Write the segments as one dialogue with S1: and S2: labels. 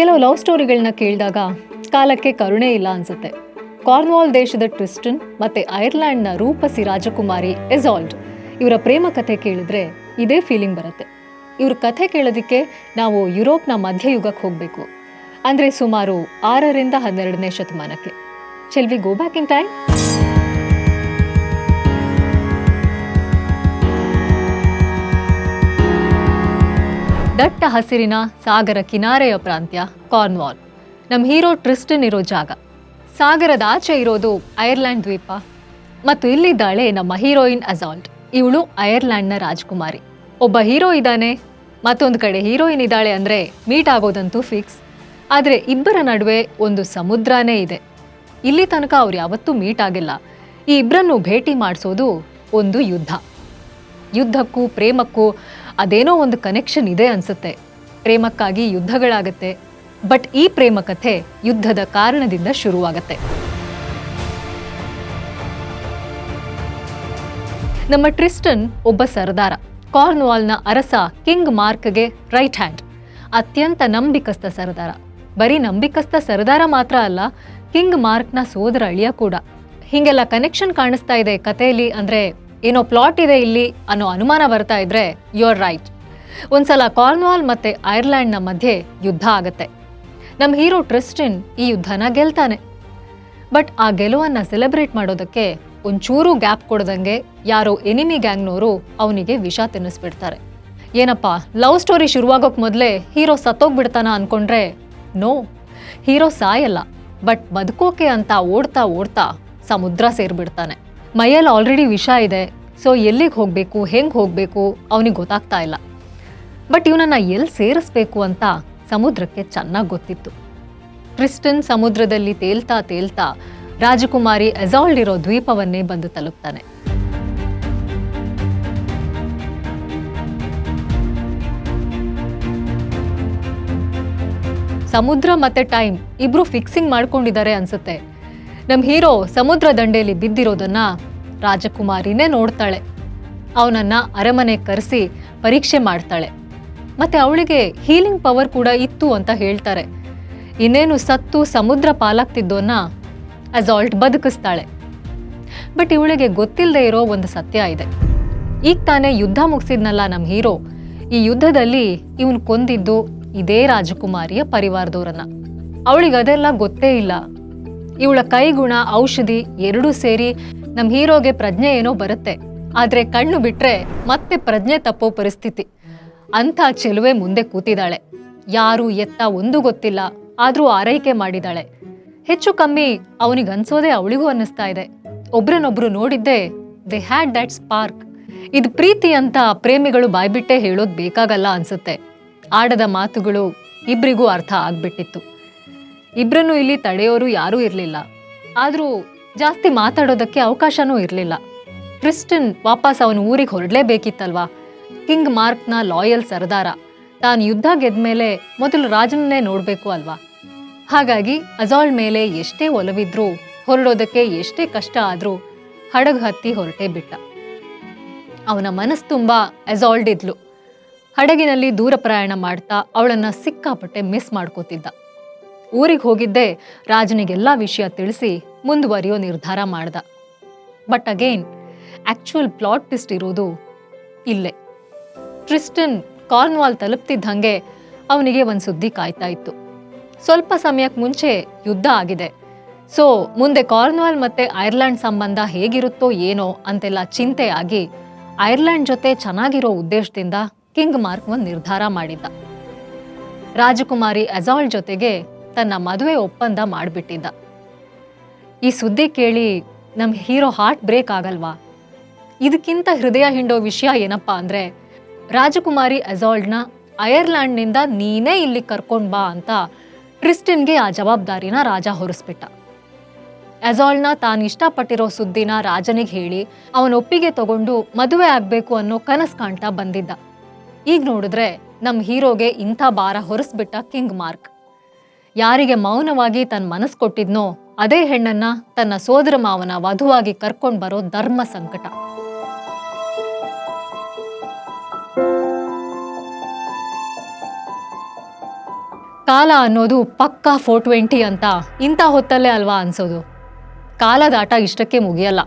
S1: ಕೆಲವು ಲವ್ ಸ್ಟೋರಿಗಳನ್ನ ಕೇಳಿದಾಗ ಕಾಲಕ್ಕೆ ಕರುಣೆ ಇಲ್ಲ ಅನ್ಸುತ್ತೆ. ಕಾರ್ನ್ವಾಲ್ ದೇಶದ ಟ್ವಿಸ್ಟನ್ ಮತ್ತೆ ಐರ್ಲೆಂಡ್ನ ರೂಪಸಿ ರಾಜಕುಮಾರಿ ಎಸಾಲ್ಡ್ ಇವರ ಪ್ರೇಮ ಕಥೆ ಕೇಳಿದ್ರೆ ಇದೇ ಫೀಲಿಂಗ್ ಬರುತ್ತೆ. ಇವ್ರ ಕಥೆ ಕೇಳೋದಕ್ಕೆ ನಾವು ಯುರೋಪ್ನ ಮಧ್ಯಯುಗಕ್ಕೆ ಹೋಗಬೇಕು. ಅಂದರೆ ಸುಮಾರು ಆರರಿಂದ ಹನ್ನೆರಡನೇ ಶತಮಾನಕ್ಕೆ. ಚೆಲ್ವಿ ಗೋ ಬ್ಯಾಕ್ ಇನ್ ಟೈಮ್ ದಟ್ಟ ಹಸಿರಿನ ಸಾಗರ ಕಿನಾರೆಯ ಪ್ರಾಂತ್ಯ ಕಾರ್ನ್ವಾಲ್. ನಮ್ಮ ಹೀರೋ ಟ್ರಿಸ್ಟನ್ ಇರೋ ಜಾಗ. ಸಾಗರದ ಆಚೆ ಇರೋದು ಐರ್ಲ್ಯಾಂಡ್ ದ್ವೀಪ. ಮತ್ತು ಇಲ್ಲಿದ್ದಾಳೆ ನಮ್ಮ ಹೀರೋಯಿನ್ ಅಜಾಲ್ಟ್ ಇವಳು ಐರ್ಲ್ಯಾಂಡ್ನ ರಾಜಕುಮಾರಿ. ಒಬ್ಬ ಹೀರೋ ಇದ್ದಾನೆ, ಮತ್ತೊಂದು ಕಡೆ ಹೀರೋಯಿನ್ ಇದ್ದಾಳೆ ಅಂದರೆ ಮೀಟ್ ಆಗೋದಂತೂ ಫಿಕ್ಸ್. ಆದರೆ ಇಬ್ಬರ ನಡುವೆ ಒಂದು ಸಮುದ್ರನೇ ಇದೆ. ಇಲ್ಲಿ ತನಕ ಅವ್ರು ಯಾವತ್ತೂ ಮೀಟ್ ಆಗಿಲ್ಲ. ಈ ಇಬ್ಬರನ್ನು ಭೇಟಿ ಮಾಡಿಸೋದು ಒಂದು ಯುದ್ಧ. ಯುದ್ಧಕ್ಕೂ, ಪ್ರೇಮಕ್ಕೂ ಅದೇನೋ ಒಂದು ಕನೆಕ್ಷನ್ ಇದೆ ಅನ್ಸುತ್ತೆ. ಪ್ರೇಮಕ್ಕಾಗಿ ಯುದ್ಧಗಳಾಗತ್ತೆ. ಬಟ್ ಈ ಪ್ರೇಮ ಕಥೆ ಯುದ್ಧದ ಕಾರಣದಿಂದ ಶುರುವಾಗತ್ತೆ. ನಮ್ಮ ಟ್ರಿಸ್ಟನ್ ಒಬ್ಬ ಸರ್ದಾರ. ಕಾರ್ನ್ವಾಲ್ನ ಅರಸ ಕಿಂಗ್ ಮಾರ್ಕ್ಗೆ ರೈಟ್ ಹ್ಯಾಂಡ್ ಅತ್ಯಂತ ನಂಬಿಕಸ್ಥ ಸರ್ದಾರ. ಬರೀ ನಂಬಿಕಸ್ಥ ಸರ್ದಾರ ಮಾತ್ರ ಅಲ್ಲ, ಕಿಂಗ್ ಮಾರ್ಕ್ನ ಸೋದರ ಅಳಿಯ ಕೂಡ. ಹೀಗೆಲ್ಲ ಕನೆಕ್ಷನ್ ಕಾಣಿಸ್ತಾ ಇದೆ ಕಥೆಯಲ್ಲಿ ಅಂದ್ರೆ ಏನೋ ಪ್ಲಾಟ್ ಇದೆ ಇಲ್ಲಿ ಅನ್ನೋ ಅನುಮಾನ ಬರ್ತಾ ಇದ್ರೆ ಯು ಆರ್ ರೈಟ್ ಒಂದ್ಸಲ ಕಾರ್ನ್ವಾಲ್ ಮತ್ತೆ ಐರ್ಲ್ಯಾಂಡ್ನ ಮಧ್ಯೆ ಯುದ್ಧ ಆಗತ್ತೆ. ನಮ್ಮ ಹೀರೋ ಟ್ರಿಸ್ಟಿನ್ ಈ ಯುದ್ಧನ ಗೆಲ್ತಾನೆ. ಬಟ್ ಆ ಗೆಲುವನ್ನ ಸೆಲೆಬ್ರೇಟ್ ಮಾಡೋದಕ್ಕೆ ಒಂಚೂರು ಗ್ಯಾಪ್ ಕೊಡದಂಗೆ ಯಾರೋ ಎನಿಮಿ ಗ್ಯಾಂಗ್ನವರು ಅವನಿಗೆ ವಿಷ ತಿನ್ನಿಸ್ಬಿಡ್ತಾರೆ. ಏನಪ್ಪ ಲವ್ ಸ್ಟೋರಿ ಶುರುವಾಗೋಕ್ ಮೊದಲೇ ಹೀರೋ ಸತ್ತೋಗ್ಬಿಡ್ತಾನ ಅನ್ಕೊಂಡ್ರೆ ನೋ ಹೀರೋ ಸಾಯಲ್ಲ ಬಟ್ ಬದುಕೋಕೆ ಅಂತ ಓಡ್ತಾ ಓಡ್ತಾ ಸಮುದ್ರ ಸೇರ್ಬಿಡ್ತಾನೆ. ಮೈಯಲ್ಲಿ ಆಲ್ರೆಡಿ ವಿಷ ಇದೆ. ಸೊ ಎಲ್ಲಿಗೆ ಹೋಗಬೇಕು, ಹೆಂಗೆ ಹೋಗಬೇಕು ಅವನಿಗೆ ಗೊತ್ತಾಗ್ತಾ ಇಲ್ಲ. ಬಟ್ ಇವನನ್ನು ಎಲ್ಲಿ ಸೇರಿಸ್ಬೇಕು ಅಂತ ಸಮುದ್ರಕ್ಕೆ ಚೆನ್ನಾಗಿ ಗೊತ್ತಿತ್ತು. ಕ್ರಿಸ್ಟನ್ ಸಮುದ್ರದಲ್ಲಿ ತೇಲ್ತಾ ತೇಲ್ತಾ ರಾಜಕುಮಾರಿ ಅಜಾಲ್ಡ್ ಇರೋ ದ್ವೀಪವನ್ನೇ ಬಂದು ತಲುಪ್ತಾನೆ. ಸಮುದ್ರ ಮತ್ತೆ ಟೈಮ್ ಇಬ್ರು ಫಿಕ್ಸಿಂಗ್ ಮಾಡ್ಕೊಂಡಿದ್ದಾರೆ ಅನ್ಸುತ್ತೆ. ನಮ್ಮ ಹೀರೋ ಸಮುದ್ರ ದಂಡೆಯಲ್ಲಿ ಬಿದ್ದಿರೋದನ್ನ ರಾಜಕುಮಾರಿನೇ ನೋಡ್ತಾಳೆ. ಅವನನ್ನ ಅರಮನೆ ಕರೆಸಿ ಪರೀಕ್ಷೆ ಮಾಡ್ತಾಳೆ. ಮತ್ತೆ ಅವಳಿಗೆ ಹೀಲಿಂಗ್ ಪವರ್ ಕೂಡ ಇತ್ತು ಅಂತ ಹೇಳ್ತಾರೆ. ಇನ್ನೇನು ಸತ್ತು ಸಮುದ್ರ ಪಾಲಾಗ್ತಿದ್ದೋನ್ನ ಅಜಾಲ್ಟ್ ಬದುಕಿಸ್ತಾಳೆ. ಬಟ್ ಇವಳಿಗೆ ಗೊತ್ತಿಲ್ಲದೆ ಇರೋ ಒಂದು ಸತ್ಯ ಇದೆ. ಈಗ ತಾನೇ ಯುದ್ಧ ಮುಗಿಸಿದ್ನಲ್ಲ ನಮ್ಮ ಹೀರೋ. ಈ ಯುದ್ಧದಲ್ಲಿ ಇವನು ಕೊಂದಿದ್ದು ಇದೇ ರಾಜಕುಮಾರಿಯ ಪರಿವಾರದವರನ್ನ. ಅವಳಿಗೆ ಅದೆಲ್ಲ ಗೊತ್ತೇ ಇಲ್ಲ. ಇವಳ ಕೈಗುಣ, ಔಷಧಿ ಎರಡೂ ಸೇರಿ ನಮ್ಮ ಹೀರೋಗೆ ಪ್ರಜ್ಞೆ ಏನೋ ಬರುತ್ತೆ. ಆದರೆ ಕಣ್ಣು ಬಿಟ್ಟರೆ ಮತ್ತೆ ಪ್ರಜ್ಞೆ ತಪ್ಪೋ ಪರಿಸ್ಥಿತಿ. ಅಂಥ ಚೆಲುವೆ ಮುಂದೆ ಕೂತಿದ್ದಾಳೆ ಯಾರು ಎತ್ತ ಒಂದು ಗೊತ್ತಿಲ್ಲ, ಆದರೂ ಆರೈಕೆ ಮಾಡಿದಾಳೆ. ಹೆಚ್ಚು ಕಮ್ಮಿ ಅವನಿಗನ್ಸೋದೇ ಅವಳಿಗೂ ಅನ್ನಿಸ್ತಾ ಇದೆ. ಒಬ್ರನ್ನೊಬ್ರು ನೋಡಿದ್ದೆ ದೇ ಹ್ಯಾಡ್ ದಟ್ ಸ್ಪಾರ್ಕ್. ಇದು ಪ್ರೀತಿ ಅಂತ ಪ್ರೇಮಿಗಳು ಬಾಯ್ಬಿಟ್ಟೆ ಹೇಳೋದು ಬೇಕಾಗಲ್ಲ ಅನ್ಸುತ್ತೆ. ಆಡದ ಮಾತುಗಳು ಇಬ್ರಿಗೂ ಅರ್ಥ ಆಗ್ಬಿಟ್ಟಿತ್ತು. ಇಬ್ರನ್ನು ಇಲ್ಲಿ ತಡೆಯೋರು ಯಾರೂ ಇರಲಿಲ್ಲ. ಆದರೂ ಜಾಸ್ತಿ ಮಾತಾಡೋದಕ್ಕೆ ಅವಕಾಶನೂ ಇರಲಿಲ್ಲ. ಕ್ರಿಸ್ಟನ್ ವಾಪಸ್ ಅವನ ಊರಿಗೆ ಹೊರಡಲೇಬೇಕಿತ್ತಲ್ವಾ? ಕಿಂಗ್ ಮಾರ್ಕ್ನ ಲಾಯಲ್ ಸರ್ದಾರ. ತಾನು ಯುದ್ಧ ಗೆದ್ಮೇಲೆ ಮೊದಲು ರಾಜನನ್ನೇ ನೋಡಬೇಕು ಅಲ್ವಾ? ಹಾಗಾಗಿ ಅಜಾಳ್ ಮೇಲೆ ಎಷ್ಟೇ ಒಲವಿದ್ರೂ, ಹೊರಡೋದಕ್ಕೆ ಎಷ್ಟೇ ಕಷ್ಟ ಆದರೂ ಹಡಗು ಹತ್ತಿ ಹೊರಟೇ ಬಿಟ್ಟ. ಅವನ ಮನಸ್ಸು ತುಂಬ ಅಜಾಲ್ಡ್ ಇದ್ಲು ಹಡಗಿನಲ್ಲಿ ದೂರ ಪ್ರಯಾಣ ಮಾಡ್ತಾ ಅವಳನ್ನ ಸಿಕ್ಕಾಪಟ್ಟೆ ಮಿಸ್ ಮಾಡ್ಕೋತಿದ್ದ. ಊರಿಗೆ ಹೋಗಿದ್ದೆ ರಾಜನಿಗೆಲ್ಲ ವಿಷಯ ತಿಳಿಸಿ ಮುಂದುವರಿಯೋ ನಿರ್ಧಾರ ಮಾಡ್ದ. But again actual plot twist ಇರೋದು ಇಲ್ಲೇ. ಟ್ರಿಸ್ಟನ್ ಕಾರ್ನ್ವಾಲ್ ತಲುಪ್ತಿದ್ದಂಗೆ ಅವನಿಗೆ ಒಂದು ಸುದ್ದಿ ಕಾಯ್ತಾ ಇತ್ತು. ಸ್ವಲ್ಪ ಸಮಯಕ್ಕೆ ಮುಂಚೆ ಯುದ್ಧ ಆಗಿದೆ. ಸೊ ಮುಂದೆ ಕಾರ್ನ್ವಾಲ್ ಮತ್ತೆ ಐರ್ಲ್ಯಾಂಡ್ ಸಂಬಂಧ ಹೇಗಿರುತ್ತೋ ಏನೋ ಅಂತೆಲ್ಲ ಚಿಂತೆ ಆಗಿ ಐರ್ಲ್ಯಾಂಡ್ ಜೊತೆ ಚೆನ್ನಾಗಿರೋ ಉದ್ದೇಶದಿಂದ ಕಿಂಗ್ ಮಾರ್ಕ್ ಒಂದು ನಿರ್ಧಾರ ಮಾಡಿದ್ದ. ರಾಜಕುಮಾರಿ ಅಜಾಲ್ ಜೊತೆಗೆ ತನ್ನ ಮದುವೆ ಒಪ್ಪಂದ ಮಾಡಿಬಿಟ್ಟಿದ್ದ. ಈ ಸುದ್ದಿ ಕೇಳಿ ನಮ್ಮ ಹೀರೋ ಹಾರ್ಟ್ ಬ್ರೇಕ್ ಆಗಲ್ವಾ? ಇದಕ್ಕಿಂತ ಹೃದಯ ಹಿಂಡೋ ವಿಷಯ ಏನಪ್ಪಾ ಅಂದರೆ, ರಾಜಕುಮಾರಿ ಅಜಾಲ್ಡ್ನ ಐರ್ಲ್ಯಾಂಡ್ನಿಂದ ನೀನೇ ಇಲ್ಲಿ ಕರ್ಕೊಂಡು ಬಾ ಅಂತ ಟ್ರಿಸ್ಟಿನ್ಗೆ ಆ ಜವಾಬ್ದಾರಿನ ರಾಜ ಹೊರಿಸ್ಬಿಟ್ಟ. ಅಜಾಲ್ಡ್ನ ತಾನು ಇಷ್ಟಪಟ್ಟಿರೋ ಸುದ್ದಿನ ರಾಜನಿಗೆ ಹೇಳಿ ಅವನ ಒಪ್ಪಿಗೆ ತಗೊಂಡು ಮದುವೆ ಆಗಬೇಕು ಅನ್ನೋ ಕನಸು ಕಾಣ್ತಾ ಬಂದಿದ್ದ. ಈಗ ನೋಡಿದ್ರೆ ನಮ್ಮ ಹೀರೋಗೆ ಇಂಥ ಭಾರ ಹೊರಿಸ್ಬಿಟ್ಟ ಕಿಂಗ್ ಮಾರ್ಕ್. ಯಾರಿಗೆ ಮೌನವಾಗಿ ತನ್ನ ಮನಸ್ಸು ಕೊಟ್ಟಿದ್ನೋ ಅದೇ ಹೆಣ್ಣನ್ನ ತನ್ನ ಸೋದರ ಮಾವನ ವಧುವಾಗಿ ಕರ್ಕೊಂಡು ಬರೋ ಧರ್ಮ ಸಂಕಟ. ಕಾಲ ಅನ್ನೋದು ಪಕ್ಕಾ ಫೋರ್ ಟ್ವೆಂಟಿ ಅಂತ ಇಂಥ ಹೊತ್ತಲ್ಲೇ ಅಲ್ವಾ ಅನ್ಸೋದು. ಕಾಲದ ಆಟ ಇಷ್ಟಕ್ಕೆ ಮುಗಿಯಲ್ಲ.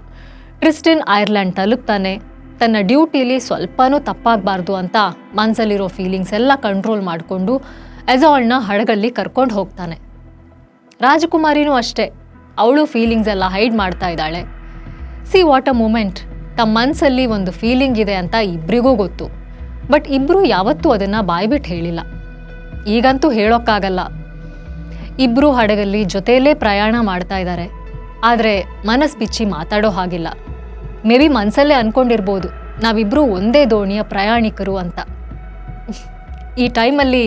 S1: ಟ್ರಿಸ್ಟಿನ್ ಐರ್ಲ್ಯಾಂಡ್ ತಲುಪ್ತಾನೆ. ತನ್ನ ಡ್ಯೂಟಿಲಿ ಸ್ವಲ್ಪನೂ ತಪ್ಪಾಗಬಾರ್ದು ಅಂತ ಮನಸ್ಸಲ್ಲಿರೋ ಫೀಲಿಂಗ್ಸ್ ಎಲ್ಲ ಕಂಟ್ರೋಲ್ ಮಾಡಿಕೊಂಡು ಎಜಾಲ್ನ ಹಡಗಲ್ಲಿ ಕರ್ಕೊಂಡು ಹೋಗ್ತಾನೆ. ರಾಜಕುಮಾರಿನೂ ಅಷ್ಟೇ. ಅವಳು ಫೀಲಿಂಗ್ಸ್ ಎಲ್ಲ ಹೈಡ್ ಮಾಡ್ತಾ ಇದ್ದಾಳೆ. ಸಿ ವಾಟ್ ಅ ಮೂಮೆಂಟ್ ತಮ್ಮ ಮನಸ್ಸಲ್ಲಿ ಒಂದು ಫೀಲಿಂಗ್ ಇದೆ ಅಂತ ಇಬ್ಬರಿಗೂ ಗೊತ್ತು. ಬಟ್ ಇಬ್ಬರು ಯಾವತ್ತೂ ಅದನ್ನು ಬಾಯ್ಬಿಟ್ಟು ಹೇಳಿಲ್ಲ. ಈಗಂತೂ ಹೇಳೋಕ್ಕಾಗಲ್ಲ. ಇಬ್ಬರು ಹಡಗಲ್ಲಿ ಜೊತೆಯಲ್ಲೇ ಪ್ರಯಾಣ ಮಾಡ್ತಾ ಇದ್ದಾರೆ. ಆದರೆ ಮನಸ್ಸು ಬಿಚ್ಚಿ ಮಾತಾಡೋ ಹಾಗಿಲ್ಲ. ಮೇ ಬಿ ಮನಸ್ಸಲ್ಲೇ ಅಂದ್ಕೊಂಡಿರ್ಬೋದು ನಾವಿಬ್ಬರೂ ಒಂದೇ ದೋಣಿಯ ಪ್ರಯಾಣಿಕರು ಅಂತ. ಈ ಟೈಮಲ್ಲಿ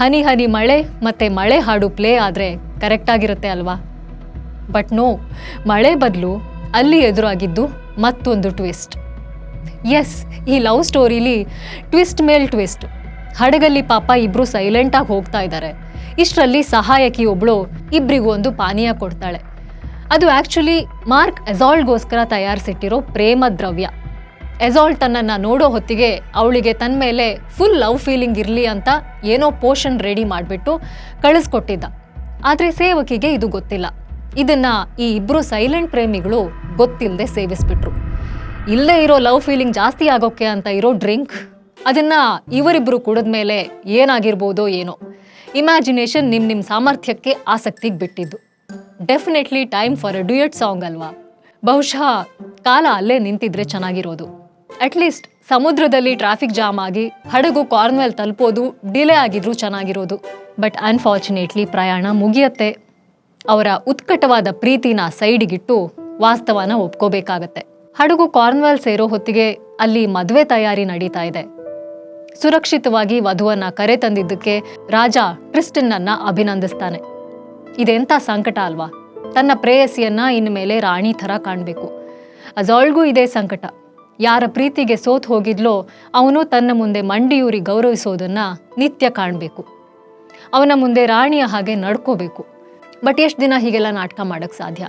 S1: ಹನಿ ಹನಿ ಮಳೆ ಮತ್ತು ಮಳೆ ಹಾಡು ಪ್ಲೇ ಆದರೆ ಕರೆಕ್ಟಾಗಿರುತ್ತೆ ಅಲ್ವಾ? ಬಟ್ ನೋ ಮಳೆ ಬದಲು ಅಲ್ಲಿ ಎದುರಾಗಿದ್ದು ಮತ್ತೊಂದು ಟ್ವಿಸ್ಟ್ ಎಸ್ ಈ ಲವ್ ಸ್ಟೋರಿಲಿ ಟ್ವಿಸ್ಟ್ ಮೇಲ್ ಟ್ವಿಸ್ಟ್ ಹಡಗಲ್ಲಿ ಪಾಪ ಇಬ್ಬರು ಸೈಲೆಂಟಾಗಿ ಹೋಗ್ತಾ ಇದ್ದಾರೆ ಇಷ್ಟರಲ್ಲಿ ಸಹಾಯಕಿ ಒಬ್ಳು ಇಬ್ಬರಿಗೂ ಒಂದು ಪಾನೀಯ ಕೊಡ್ತಾಳೆ. ಅದು ಆ್ಯಕ್ಚುಲಿ ಮಾರ್ಕ್ ಎಜಾಲ್ಡ್ಗೋಸ್ಕರ ತಯಾರಿಸಿಟ್ಟಿರೋ ಪ್ರೇಮ ದ್ರವ್ಯ. ಎಜಾಲ್ಡ್ ತನ್ನನ್ನು ನೋಡೋ ಹೊತ್ತಿಗೆ ಅವಳಿಗೆ ತನ್ನ ಮೇಲೆ ಫುಲ್ ಲವ್ ಫೀಲಿಂಗ್ ಇರಲಿ ಅಂತ ಏನೋ ಪೋಷನ್ ರೆಡಿ ಮಾಡಿಬಿಟ್ಟು ಕಳಿಸ್ಕೊಟ್ಟಿದ್ದ. ಆದರೆ ಸೇವಕಿಗೆ ಇದು ಗೊತ್ತಿಲ್ಲ. ಇದನ್ನು ಈ ಇಬ್ಬರು ಸೈಲೆಂಟ್ ಪ್ರೇಮಿಗಳು ಗೊತ್ತಿಲ್ಲದೆ ಸೇವಿಸ್ಬಿಟ್ರು. ಇಲ್ಲದೆ ಇರೋ ಲವ್ ಫೀಲಿಂಗ್ ಜಾಸ್ತಿ ಆಗೋಕ್ಕೆ ಅಂತ ಇರೋ ಡ್ರಿಂಕ್ ಅದನ್ನು ಇವರಿಬ್ಬರು ಕುಡಿದ ಮೇಲೆ ಏನಾಗಿರ್ಬೋದೋ ಏನೋ. ಇಮ್ಯಾಜಿನೇಷನ್ ನಿಮ್ಮ ನಿಮ್ಮ ಸಾಮರ್ಥ್ಯಕ್ಕೆ ಆಸಕ್ತಿಗೆ ಬಿಟ್ಟಿದ್ದು. Definitely time for a duet song ಅಲ್ವಾ? ಬಹುಶಃ ಕಾಲ ಅಲ್ಲೇ ನಿಂತಿದ್ರೆ ಚೆನ್ನಾಗಿರೋದು. ಅಟ್ಲೀಸ್ಟ್ ಸಮುದ್ರದಲ್ಲಿ ಟ್ರಾಫಿಕ್ ಜಾಮ್ ಆಗಿ, ಹಡಗು ಕಾರ್ನ್ವೆಲ್ ತಲುಪೋದು ಡಿಲೇ ಆಗಿದ್ರು ಚೆನ್ನಾಗಿರೋದು. ಬಟ್ ಅನ್ಫಾರ್ಚುನೇಟ್ಲಿ ಪ್ರಯಾಣ ಮುಗಿಯತ್ತೆ. ಅವರ ಉತ್ಕಟವಾದ ಪ್ರೀತಿನ ಸೈಡಿಗಿಟ್ಟು ವಾಸ್ತವನ ಒಪ್ಕೋಬೇಕಾಗತ್ತೆ. ಹಡಗು ಕಾರ್ನ್ವೆಲ್ ಸೇರೋ ಹೊತ್ತಿಗೆ ಅಲ್ಲಿ ಮದುವೆ ತಯಾರಿ ನಡೀತಾ ಇದೆ. ಸುರಕ್ಷಿತವಾಗಿ ವಧುವನ್ನ ಕರೆ ತಂದಿದ್ದಕ್ಕೆ ರಾಜ ಟ್ರಿಸ್ಟಿನ್ನನ್ನ ಅಭಿನಂದಿಸ್ತಾನೆ. ಇದೆಂಥ ಸಂಕಟ ಅಲ್ವಾ? ತನ್ನ ಪ್ರೇಯಸಿಯನ್ನ ಇನ್ಮೇಲೆ ರಾಣಿ ಥರ ಕಾಣಬೇಕು. ಅಜಾಳ್ಗೂ ಇದೇ ಸಂಕಟ. ಯಾರ ಪ್ರೀತಿಗೆ ಸೋತ್ ಹೋಗಿದ್ಲೋ ಅವನು ತನ್ನ ಮುಂದೆ ಮಂಡಿಯೂರಿ ಗೌರವಿಸೋದನ್ನ ನಿತ್ಯ ಕಾಣಬೇಕು. ಅವನ ಮುಂದೆ ರಾಣಿಯ ಹಾಗೆ ನಡ್ಕೋಬೇಕು. ಬಟ್ ಎಷ್ಟು ದಿನ ಹೀಗೆಲ್ಲ ನಾಟಕ ಮಾಡೋಕ್ಕೆ ಸಾಧ್ಯ?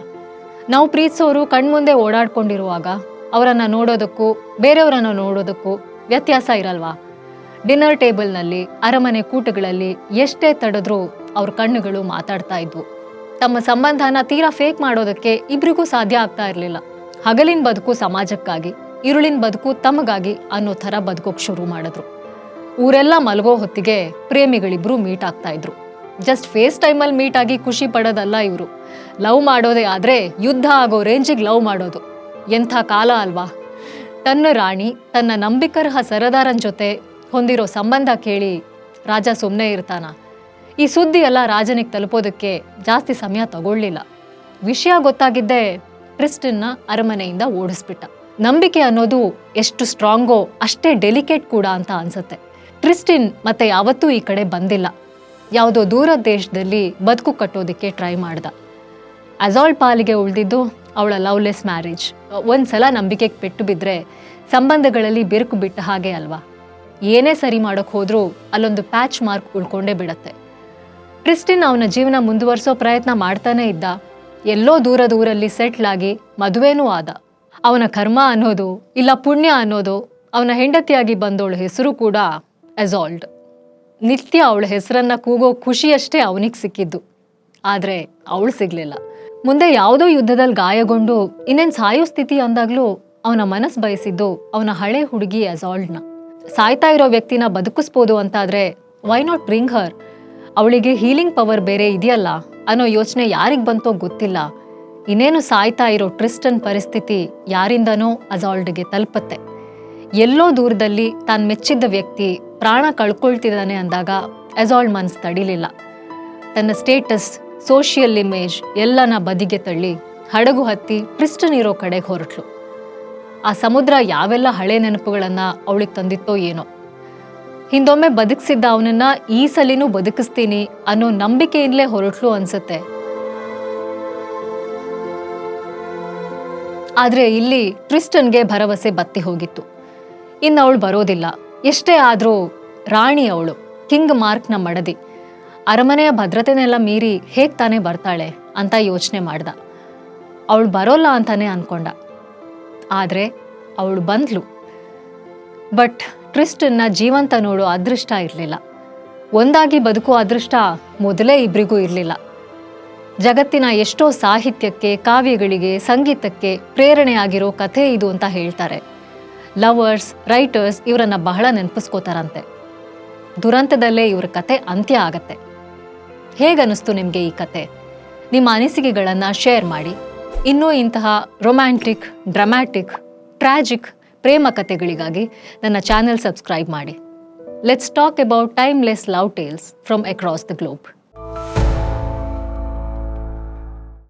S1: ನಾವು ಪ್ರೀತಿಸೋರು ಕಣ್ಮುಂದೆ ಓಡಾಡ್ಕೊಂಡಿರುವಾಗ ಅವರನ್ನು ನೋಡೋದಕ್ಕೂ, ಬೇರೆಯವರನ್ನು ನೋಡೋದಕ್ಕೂ ವ್ಯತ್ಯಾಸ ಇರಲ್ವಾ? ಡಿನ್ನರ್ ಟೇಬಲ್ನಲ್ಲಿ, ಅರಮನೆ ಕೂಟಗಳಲ್ಲಿ ಎಷ್ಟೇ ತಡೆದ್ರೂ ಅವ್ರ ಕಣ್ಣುಗಳು ಮಾತಾಡ್ತಾ ಇದ್ವು. ತಮ್ಮ ಸಂಬಂಧನ ತೀರಾ ಫೇಕ್ ಮಾಡೋದಕ್ಕೆ ಇಬ್ರಿಗೂ ಸಾಧ್ಯ ಆಗ್ತಾ ಇರಲಿಲ್ಲ. ಹಗಲಿನ ಬದುಕು ಸಮಾಜಕ್ಕಾಗಿ. ಇರುಳಿನ ಬದುಕು ತಮಗಾಗಿ ಅನ್ನೋ ಥರ ಬದುಕೋಕ್ ಶುರು ಮಾಡಿದ್ರು. ಊರೆಲ್ಲ ಮಲಗೋ ಹೊತ್ತಿಗೆ ಪ್ರೇಮಿಗಳಿಬ್ರು ಮೀಟ್ ಆಗ್ತಾ ಇದ್ರು. ಜಸ್ಟ್ ಫೇಸ್ ಟೈಮಲ್ಲಿ ಮೀಟ್ ಆಗಿ ಖುಷಿ ಪಡೋದಲ್ಲ ಇವರು. ಲವ್ ಮಾಡೋದೇ ಆದ್ರೆ ಯುದ್ಧ ಆಗೋ ರೇಂಜಿಗೆ ಲವ್ ಮಾಡೋದು. ಎಂಥ ಕಾಲ ಅಲ್ವಾ? ತನ್ನ ರಾಣಿ, ತನ್ನ ನಂಬಿಕರ್ಹ ಸರದಾರನ್ ಜೊತೆ ಹೊಂದಿರೋ ಸಂಬಂಧ ಕೇಳಿ ರಾಜ ಸುಮ್ಮನೆ ಇರ್ತಾನ. ಈ ಸುದ್ದಿ ಎಲ್ಲ ರಾಜನಿಗೆ ತಲುಪೋದಕ್ಕೆ ಜಾಸ್ತಿ ಸಮಯ ತಗೊಳ್ಳಿಲ್ಲ. ವಿಷಯ ಗೊತ್ತಾಗಿದ್ದೇ ಟ್ರಿಸ್ಟನ್ನ ಅರಮನೆಯಿಂದ ಓಡಿಸ್ಬಿಟ್ಟ. ನಂಬಿಕೆ ಅನ್ನೋದು ಎಷ್ಟು ಸ್ಟ್ರಾಂಗೋ ಅಷ್ಟೇ ಡೆಲಿಕೇಟ್ ಕೂಡ ಅಂತ ಅನ್ಸುತ್ತೆ. ಟ್ರಿಸ್ಟಿನ್ ಮತ್ತೆ ಯಾವತ್ತೂ ಈ ಕಡೆ ಬಂದಿಲ್ಲ. ಯಾವುದೋ ದೂರ ದೇಶದಲ್ಲಿ ಬದುಕು ಕಟ್ಟೋದಕ್ಕೆ ಟ್ರೈ ಮಾಡ್ದ. ಅಜಾಲ್ ಪಾಲಿಗೆ ಉಳಿದಿದ್ದು ಅವಳ ಲವ್ಲೆಸ್ ಮ್ಯಾರೇಜ್ ಒಂದ್ಸಲ ನಂಬಿಕೆಗೆ ಪೆಟ್ಟು ಬಿದ್ದರೆ ಸಂಬಂಧಗಳಲ್ಲಿ ಬಿರುಕು ಬಿಟ್ಟ ಹಾಗೆ ಅಲ್ವಾ? ಏನೇ ಸರಿ ಮಾಡೋಕ್ಕೆ ಹೋದರೂ ಅಲ್ಲೊಂದು ಪ್ಯಾಚ್ ಮಾರ್ಕ್ ಉಳ್ಕೊಂಡೇ ಬಿಡತ್ತೆ. ಟ್ರಿಸ್ಟಿನ್ ಅವನ ಜೀವನ ಮುಂದುವರಿಸೋ ಪ್ರಯತ್ನ ಮಾಡ್ತಾನೇ ಇದ್ದ. ಎಲ್ಲೋ ದೂರ ದೂರಲ್ಲಿ ಸೆಟ್ಲ್ ಆಗಿ ಮದುವೆನೂ ಆದ. ಅವನ ಕರ್ಮ ಅನ್ನೋದು ಇಲ್ಲ ಪುಣ್ಯ ಅನ್ನೋದು ಅವನ ಹೆಂಡತಿಯಾಗಿ ಬಂದವಳ ಹೆಸರು ಕೂಡ ಅಜಾಲ್ಡ್ ನಿತ್ಯ ಅವಳ ಹೆಸರನ್ನ ಕೂಗೋ ಖುಷಿಯಷ್ಟೇ ಅವನಿಗೆ ಸಿಕ್ಕಿದ್ದು. ಆದರೆ ಅವಳು ಸಿಗಲಿಲ್ಲ. ಮುಂದೆ ಯಾವುದೋ ಯುದ್ಧದಲ್ಲಿ ಗಾಯಗೊಂಡು ಇನ್ನೇನು ಸಾಯೋ ಸ್ಥಿತಿ ಅಂದಾಗಲೂ ಅವನ ಮನಸ್ಸು ಬಯಸಿದ್ದು ಅವನ ಹಳೆ ಹುಡುಗಿ ಅಜಾಲ್ಡ್ನ ಸಾಯ್ತಾ ಇರೋ ವ್ಯಕ್ತಿನ ಬದುಕಿಸ್ಬೋದು ಅಂತಾದರೆ ವೈ ನಾಟ್ ಬ್ರಿಂಗ್ ಹರ್ ಅವಳಿಗೆ ಹೀಲಿಂಗ್ ಪವರ್ ಬೇರೆ ಇದೆಯಲ್ಲ ಅನ್ನೋ ಯೋಚನೆ ಯಾರಿಗೆ ಬಂತೋ ಗೊತ್ತಿಲ್ಲ. ಇನ್ನೇನು ಸಾಯ್ತಾ ಇರೋ ಟ್ರಿಸ್ಟನ್ ಪರಿಸ್ಥಿತಿ ಯಾರಿಂದನೋ ಅಜಾಲ್ಡ್ಗೆ ತಲುಪತ್ತೆ. ಎಲ್ಲೋ ದೂರದಲ್ಲಿ ತಾನು ಮೆಚ್ಚಿದ್ದ ವ್ಯಕ್ತಿ ಪ್ರಾಣ ಕಳ್ಕೊಳ್ತಿದ್ದಾನೆ ಅಂದಾಗ ಅಜಾಲ್ಡ್ ಮನ್ಸ್ ತಡಿಲಿಲ್ಲ. ತನ್ನ ಸ್ಟೇಟಸ್, ಸೋಷಿಯಲ್ ಇಮೇಜ್ ಎಲ್ಲನ ಬದಿಗೆ ತಳ್ಳಿ ಹಡಗು ಹತ್ತಿ ಟ್ರಿಸ್ಟನ್ ಇರೋ ಕಡೆಗೆ ಹೊರಟ್ಲು. ಆ ಸಮುದ್ರ ಯಾವೆಲ್ಲ ಹಳೆ ನೆನಪುಗಳನ್ನು ಅವಳಿಗೆ ತಂದಿತ್ತೋ ಏನೋ. ಹಿಂದೊಮ್ಮೆ ಬದುಕಿಸಿದ್ದ ಅವನನ್ನು ಈ ಸಲಿನೂ ಬದುಕಿಸ್ತೀನಿ ಅನ್ನೋ ನಂಬಿಕೆಯಿಂದಲೇ ಹೊರಟ್ಲು ಅನ್ಸುತ್ತೆ. ಆದ್ರೆ ಇಲ್ಲಿ ಟ್ರಿಸ್ಟನ್ಗೆ ಭರವಸೆ ಬತ್ತಿ ಹೋಗಿತ್ತು. ಇನ್ನು ಅವಳು ಬರೋದಿಲ್ಲ. ಎಷ್ಟೇ ಆದರೂ ರಾಣಿ ಅವಳು, ಕಿಂಗ್ ಮಾರ್ಕ್ನ ಮಡದಿ. ಅರಮನೆಯ ಭದ್ರತೆನೆಲ್ಲ ಮೀರಿ ಹೇಗೆ ತಾನೇ ಬರ್ತಾಳೆ ಅಂತ ಯೋಚನೆ ಮಾಡ್ದ. ಅವಳು ಬರೋಲ್ಲ ಅಂತಾನೆ ಅಂದ್ಕೊಂಡ ಆದರೆ ಅವಳು ಬಂದ್ಲು. ಬಟ್ ಟ್ರಿಸ್ಟನ್ನ ಜೀವಂತ ನೋಡೋ ಅದೃಷ್ಟ ಇರಲಿಲ್ಲ. ಒಂದಾಗಿ ಬದುಕು ಅದೃಷ್ಟ ಮೊದಲೇ ಇಬ್ಬರಿಗೂ ಇರಲಿಲ್ಲ. ಜಗತ್ತಿನ ಎಷ್ಟೋ ಸಾಹಿತ್ಯಕ್ಕೆ, ಕಾವ್ಯಗಳಿಗೆ, ಸಂಗೀತಕ್ಕೆ ಪ್ರೇರಣೆಯಾಗಿರೋ ಕಥೆ ಇದು ಅಂತ ಹೇಳ್ತಾರೆ. ಲವರ್ಸ್ ರೈಟರ್ಸ್ ಇವರನ್ನ ಬಹಳ ನೆನಪಿಸ್ಕೋತಾರಂತೆ. ದುರಂತದಲ್ಲೇ ಇವ್ರ ಕತೆ ಅಂತ್ಯ ಆಗತ್ತೆ. ಹೇಗನ್ನಿಸ್ತು ನಿಮಗೆ ಈ ಕತೆ ನಿಮ್ಮ ಅನಿಸಿಕೆಗಳನ್ನು ಶೇರ್ ಮಾಡಿ. ಇನ್ನೂ ಇಂತಹ ರೊಮ್ಯಾಂಟಿಕ್ ಡ್ರಮ್ಯಾಟಿಕ್ ಟ್ರ್ಯಾಜಿಕ್ ಪ್ರೇಮ ಕಥೆಗಳಿಗಾಗಿ ನನ್ನ ಚಾನೆಲ್ ಸಬ್ಸ್ಕ್ರೈಬ್ ಮಾಡಿ. Let's talk about timeless love tales from across the globe